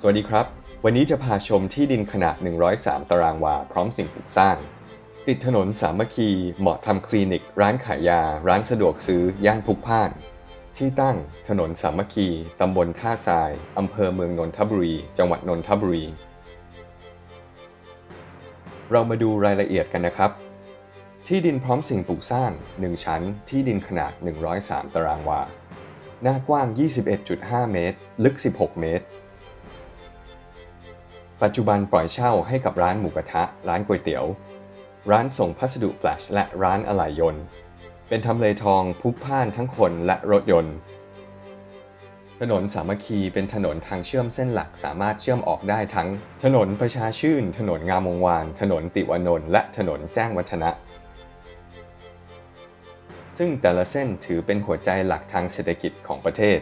สวัสดีครับ วันนี้จะพาชมที่ดินขนาด 103 ตารางวา พร้อมสิ่งปลูกสร้าง ติดถนนสามัคคี เหมาะทำคลินิก ร้านขายยา ร้านสะดวกซื้อ ย่านพุกพ่าน ที่ตั้งถนนสามัคคี ตำบลท่าทราย อำเภอเมืองนนทบุรี จังหวัดนนทบุรี เรามาดูรายละเอียดกันนะครับ ที่ดินพร้อมสิ่งปลูกสร้าง 1 ชั้น ที่ดินขนาด 103 ตารางวา หน้ากว้าง 21.5 เมตร ลึก 16 เมตร ปัจจุบันปล่อยเช่าให้กับร้านหมูกระทะ ร้านก๋วยเตี๋ยว ร้านส่งพัสดุแฟลชและร้านอะไหล่ยนต์ เป็นทำเลทองพุกพ่านทั้งคนและรถยนต์ ถนนสามัคคีเป็นถนนทางเชื่อมเส้นหลักสามารถเชื่อมออกได้ทั้ง ถนนประชาชื่น ถนนงามวงวาน ถนนติวานนท์และถนนแจ้งวัฒนะซึ่งแต่ละเส้นถือเป็นหัวใจหลักทางเศรษฐกิจของประเทศ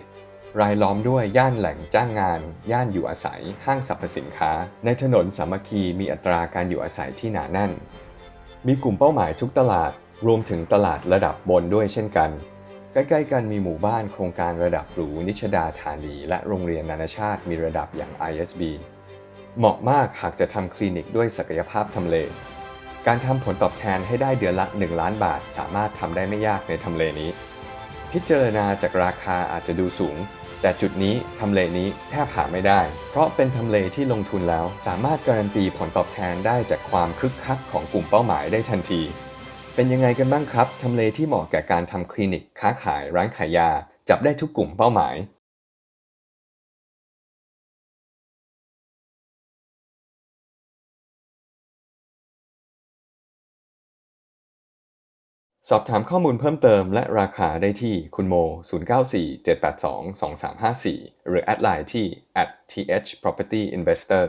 รายล้อมด้วยย่านแหล่งจ้างงาน ย่านอยู่อาศัย ห้างสรรพสินค้า ในถนนสามัคคีมีอัตราการอยู่อาศัยที่หนาแน่น มีกลุ่มเป้าหมายทุกตลาด รวมถึงตลาดระดับบนด้วยเช่นกัน ใกล้ๆ กันมีหมู่บ้านโครงการระดับหรูนิชดาธานี และโรงเรียนนานาชาติมีระดับอย่าง ISB เหมาะมากหากจะทำคลินิกด้วยศักยภาพทำเล การทำผลตอบแทนให้ได้เดือนละ 1 ล้านบาท สามารถทำได้ไม่ยากในทำเลนี้พิจารณาจากราคาอาจจะดูสูง แต่จุดนี้ทำเลนี้แทบหาไม่ได้ เพราะเป็นทำเลที่ลงทุนแล้ว สามารถการันตีผลตอบแทนได้จากความคึกคักของกลุ่มเป้าหมายได้ทันที เป็นยังไงกันบ้างครับทำเลที่เหมาะแก่การทำคลินิกค้าขายร้านขายยา จับได้ทุกกลุ่มเป้าหมาย สอบถามข้อมูลเพิ่มเติมและราคาได้ที่คุณโม 0947822354 หรือแอดไลน์ที่ at @thpropertyinvestor